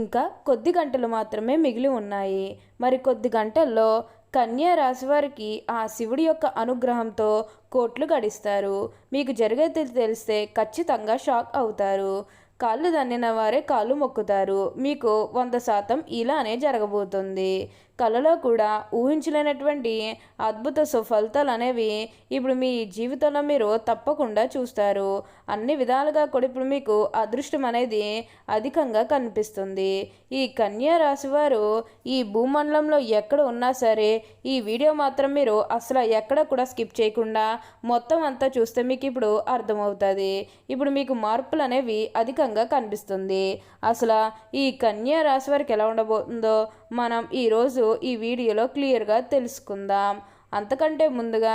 ఇంకా కొద్ది గంటలు మాత్రమే మిగిలి ఉన్నాయి. మరి కొద్ది గంటల్లో కన్యా రాశి వారికి ఆ శివుడి యొక్క అనుగ్రహంతో కోట్లు గడిస్తారు. మీకు జరిగేది తెలిస్తే ఖచ్చితంగా షాక్ అవుతారు. కాళ్ళు దన్నిన వారే కాళ్ళు మొక్కుతారు. మీకు వంద శాతం ఇలానే జరగబోతుంది. కళలో కూడా ఊహించలేనటువంటి అద్భుత సుఫలితాలు అనేవి ఇప్పుడు మీ జీవితంలో మీరు తప్పకుండా చూస్తారు. అన్ని విధాలుగా కూడా ఇప్పుడు మీకు అదృష్టం అనేది అధికంగా కనిపిస్తుంది. ఈ కన్యా రాశి వారు ఈ భూమండలంలో ఎక్కడ ఉన్నా సరే ఈ వీడియో మాత్రం మీరు అసలు ఎక్కడ కూడా స్కిప్ చేయకుండా మొత్తం అంతా చూస్తే మీకు ఇప్పుడు అర్థమవుతుంది. ఇప్పుడు మీకు మార్పులు అనేవి అధికంగా కనిపిస్తుంది. అసలు ఈ కన్యా రాశి వారికి ఎలా ఉండబోతుందో మనం ఈరోజు ఈ వీడియోలో క్లియర్గా తెలుసుకుందాం. అంతకంటే ముందుగా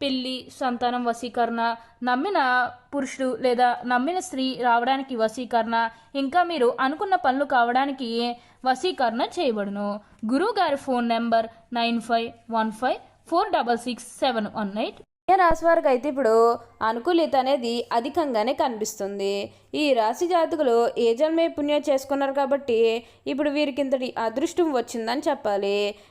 పెళ్ళి సంతానం వశీకరణ నమ్మిన పురుషుడు లేదా నమ్మిన స్త్రీ రావడానికి వశీకరణ ఇంకా మీరు అనుకున్న పనులు కావడానికి వశీకరణ చేయబడును. గురువు గారి phone number nine five one five four double six seven one eight. ఏ రాశి వారికి అయితే ఇప్పుడు అనుకూలిత అనేది అధికంగానే కనిపిస్తుంది. ఈ రాశి జాతకులు ఏ జన్మే పుణ్యం చేసుకున్నారు కాబట్టి ఇప్పుడు వీరికి ఇంతటి అదృష్టం వచ్చిందని చెప్పాలి.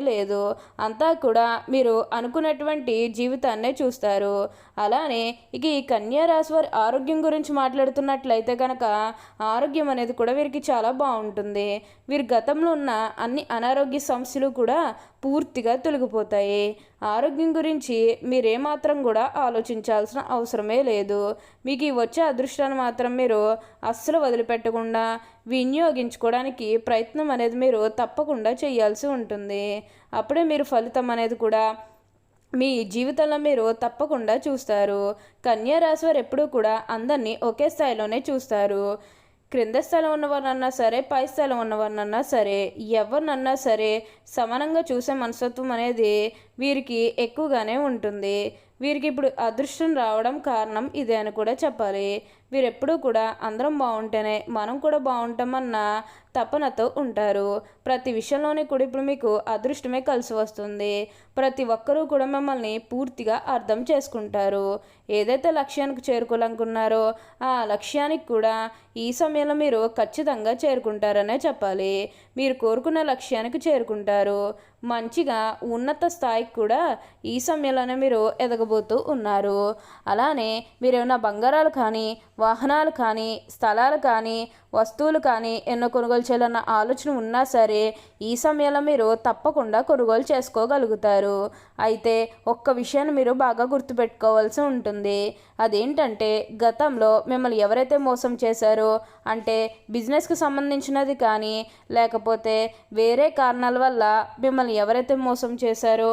లేదు. అంతా కూడా మీరు అనుకున్నటువంటి జీవితాన్నే చూస్తారు. అలానే ఇక ఈ కన్యా రాశి వారి ఆరోగ్యం గురించి మాట్లాడుతున్నట్లయితే కనుక ఆరోగ్యం అనేది కూడా వీరికి చాలా బాగుంటుంది. వీరి గతంలో ఉన్న అన్ని అనారోగ్య సమస్యలు కూడా పూర్తిగా తొలగిపోతాయి. ఆరోగ్యం గురించి మీరేమాత్రం కూడా ఆలోచించాల్సిన అవసరమే లేదు. మీకు ఈ వచ్చే అదృష్టాన్ని మాత్రం మీరు అస్సలు వదిలిపెట్టకుండా వినియోగించుకోవడానికి ప్రయత్నం అనేది మీరు తప్పకుండా చేయాల్సి ఉంటుంది. అప్పుడే మీరు ఫలితం అనేది కూడా మీ జీవితంలో మీరు తప్పకుండా చూస్తారు. కన్యా రాశి వారు ఎప్పుడూ కూడా అందరినీ ఒకే స్థాయిలోనే చూస్తారు. క్రింద స్థలం ఉన్నవారినన్నా సరే పై స్థలం ఉన్నవారినన్నా సరే ఎవరినన్నా సరే సమానంగా చూసే మనస్తత్వం అనేది వీరికి ఎక్కువగానే ఉంటుంది. వీరికి ఇప్పుడు అదృష్టం రావడం కారణం ఇదే అని కూడా చెప్పాలి. వీరెప్పుడూ కూడా అందరం బాగుంటేనే మనం కూడా బాగుంటామన్న తపనతో ఉంటారు. ప్రతి విషయంలోనే కూడా ఇప్పుడు మీకు అదృష్టమే కలిసి వస్తుంది. ప్రతి ఒక్కరూ కూడా మిమ్మల్ని పూర్తిగా అర్థం చేసుకుంటారు. ఏదైతే లక్ష్యానికి చేరుకోవాలనుకున్నారో ఆ లక్ష్యానికి కూడా ఈ సమయంలో మీరు ఖచ్చితంగా చేరుకుంటారనే చెప్పాలి. మీరు కోరుకున్న లక్ష్యానికి చేరుకుంటారు. మంచిగా ఉన్నత స్థాయికి కూడా ఈ సమయంలోనే మీరు ఎదగబోతూ ఉన్నారు. అలానే మీరు ఏమైనా బంగారాలు కానీ వాహనాలు కానీ స్థలాలు కానీ వస్తువులు కానీ ఎన్నో కొనుగోలు చేయాలన్న ఆలోచన ఉన్నా సరే ఈ సమయంలో మీరు తప్పకుండా కొనుగోలు చేసుకోగలుగుతారు. అయితే ఒక్క విషయాన్ని మీరు బాగా గుర్తుపెట్టుకోవాల్సి ఉంటుంది. అదేంటంటే గతంలో మిమ్మల్ని ఎవరైతే మోసం చేశారో అంటే బిజినెస్కి సంబంధించినది కానీ లేకపోతే వేరే కారణాల వల్ల మిమ్మల్ని ఎవరైతే మోసం చేశారో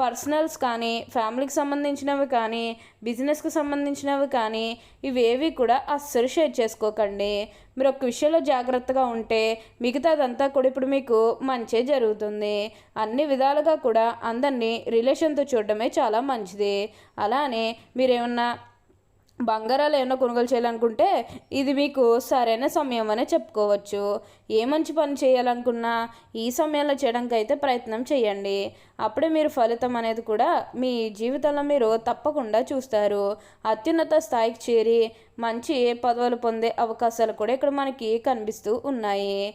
పర్సనల్స్ కానీ ఫ్యామిలీకి సంబంధించినవి కానీ బిజినెస్కి సంబంధించినవి కానీ ఇవేవి కూడా అస్సలు షేర్ చేసుకోకండి. మీరు ఒక విషయంలో జాగ్రత్తగా ఉంటే మిగతాదంతా కూడా ఇప్పుడు మీకు మంచే జరుగుతుంది. అన్ని విధాలుగా కూడా అందరినీ రిలేషన్తో చూడడమే చాలా మంచిది. అలానే మీరేమన్నా బంగారాలు ఏమైనా కొనుగోలు చేయాలనుకుంటే ఇది మీకు సరైన సమయం అనే చెప్పుకోవచ్చు. ఏ మంచి పని చేయాలనుకున్నా ఈ సమయంలో చేయడానికి అయితే ప్రయత్నం చేయండి. అప్పుడే మీరు ఫలితం అనేది కూడా మీ జీవితంలో మీరు తప్పకుండా చూస్తారు. అత్యున్నత స్థాయికి చేరి మంచి పదవులు పొందే అవకాశాలు కూడా ఇక్కడ మనకి కనిపిస్తూ ఉన్నాయి.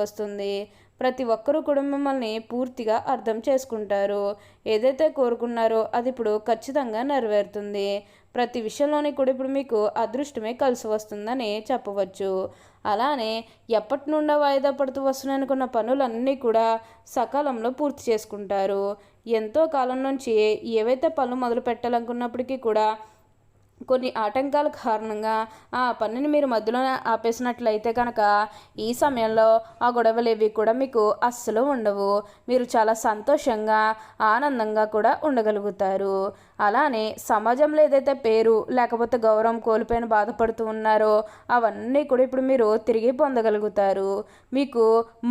వస్తుంది. ప్రతి ఒక్కరూ కూడా మిమ్మల్ని పూర్తిగా అర్థం చేసుకుంటారు. ఏదైతే కోరుకున్నారో అది ఇప్పుడు ఖచ్చితంగా నెరవేరుతుంది. ప్రతి విషయంలోని కూడా ఇప్పుడు మీకు అదృష్టమే కలిసి వస్తుందని చెప్పవచ్చు. అలానే ఎప్పటి నుండో వాయిదా పడుతూ వస్తున్నాయి అనుకున్న పనులన్నీ కూడా సకాలంలో పూర్తి చేసుకుంటారు. ఎంతో కాలం నుంచి ఏవైతే పనులు మొదలు పెట్టాలనుకున్నప్పటికీ కూడా కొన్ని ఆటంకాల కారణంగా ఆ పనిని మీరు మధ్యలోనే ఆపేసినట్లయితే కనుక ఈ సమయంలో ఆ గొడవలు ఏవి కూడా మీకు అస్సలు ఉండవు. మీరు చాలా సంతోషంగా ఆనందంగా కూడా ఉండగలుగుతారు. అలానే సమాజంలో ఏదైతే పేరు లేకపోతే గౌరవం కోల్పోయిన బాధపడుతూ ఉన్నారో అవన్నీ కూడా ఇప్పుడు మీరు తిరిగి పొందగలుగుతారు. మీకు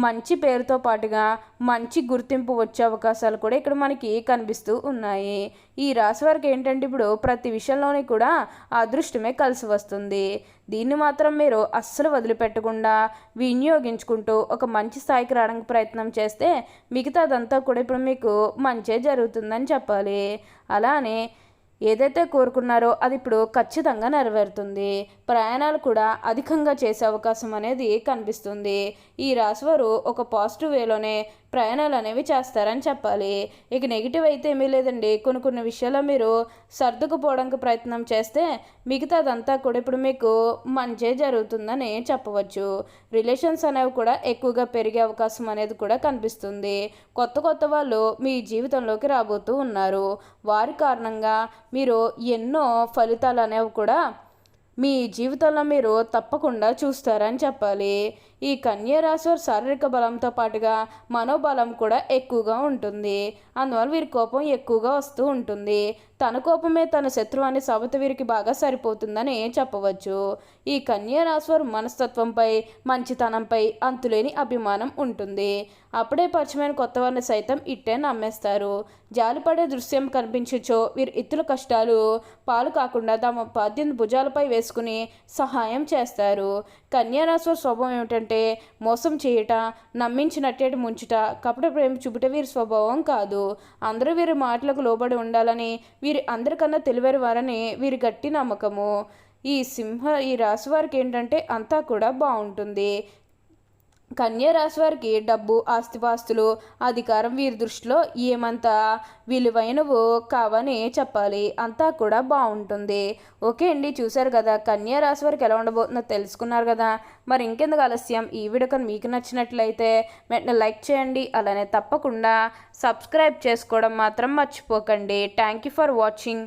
మంచి పేరుతో పాటుగా మంచి గుర్తింపు వచ్చే అవకాశాలు కూడా ఇక్కడ మనకి కనిపిస్తూ ఉన్నాయి. ఈ రాశి వారికి ఏంటంటే ఇప్పుడు ప్రతి విషయంలోని కూడా అదృష్టమే కలిసి వస్తుంది. దీన్ని మాత్రం మీరు అస్సలు వదిలిపెట్టకుండా వినియోగించుకుంటూ ఒక మంచి స్థాయికి రావడానికి ప్రయత్నం చేస్తే మిగతాదంతా కూడా ఇప్పుడు మీకు మంచే జరుగుతుందని చెప్పాలి. అలానే ఏదైతే కోరుకున్నారో అది ఇప్పుడు ఖచ్చితంగా నెరవేరుతుంది. ప్రయాణాలు కూడా అధికంగా చేసే అవకాశం అనేది కనిపిస్తుంది. ఈ రాశివారు ఒక పాజిటివ్ వేలోనే ప్రయాణాలు అనేవి చేస్తారని చెప్పాలి. ఇక నెగిటివ్ అయితే ఏమీ లేదండి. కొన్ని కొన్ని విషయాల్లో మీరు సర్దుకుపోవడానికి ప్రయత్నం చేస్తే మిగతాదంతా కూడా ఇప్పుడు మీకు మంచే జరుగుతుందని చెప్పవచ్చు. రిలేషన్స్ అనేవి కూడా ఎక్కువగా పెరిగే అవకాశం అనేది కూడా కనిపిస్తుంది. కొత్త కొత్త వాళ్ళు మీ జీవితంలోకి రాబోతూ ఉన్నారు. వారి కారణంగా మీరు ఎన్నో ఫలితాలు అనేవి కూడా మీ జీవితంలో మీరు తప్పకుండా చూస్తారని చెప్పాలి. ఈ కన్యా శారీరక బలంతో పాటుగా మనోబలం కూడా ఎక్కువగా ఉంటుంది. అందువల్ల వీరి కోపం ఎక్కువగా వస్తూ ఉంటుంది. తన కోపమే తన శత్రువు అనే సవత వీరికి బాగా సరిపోతుందని చెప్పవచ్చు. ఈ కన్యా మనస్తత్వంపై మంచితనంపై అంతులేని అభిమానం ఉంటుంది. అప్పుడే పరిచయమైన కొత్త వారిని సైతం ఇట్టే నమ్మేస్తారు. జాలిపడే దృశ్యం కనిపించచ్చో వీరు ఇతరుల కష్టాలు పాలు కాకుండా తమ బాధ్యత భుజాలపై వేసుకుని సహాయం చేస్తారు. కన్యారాశి స్వభావం ఏమిటంటే మోసం చేయుట నమ్మించినట్టే ముంచుట కపట ప్రేమ చూపుట వీరి స్వభావం కాదు. అందరూ వీరి మాటలకు లోబడి ఉండాలని వీరి అందరికన్నా తెలివైన వారని వీరి గట్టి నమ్మకము. ఈ సింహ ఈ రాశి వారికి ఏంటంటే అంతా కూడా బాగుంటుంది. కన్యారాశి వారికి డబ్బు ఆస్తిపాస్తులు అధికారం వీరి దృష్టిలో ఏమంత విలువైనవో కావని చెప్పాలి. అంతా కూడా బాగుంటుంది. ఓకే అండి చూశారు కదా కన్యారాశి వారికి ఎలా ఉండబోతుందో తెలుసుకున్నారు కదా. మరి ఇంకెందుకు ఆలస్యం? ఈ వీడియో కానీ మీకు నచ్చినట్లయితే వెంటనే లైక్ చేయండి అలానే తప్పకుండా సబ్స్క్రైబ్ చేసుకోవడం మాత్రం మర్చిపోకండి. Thank you for watching.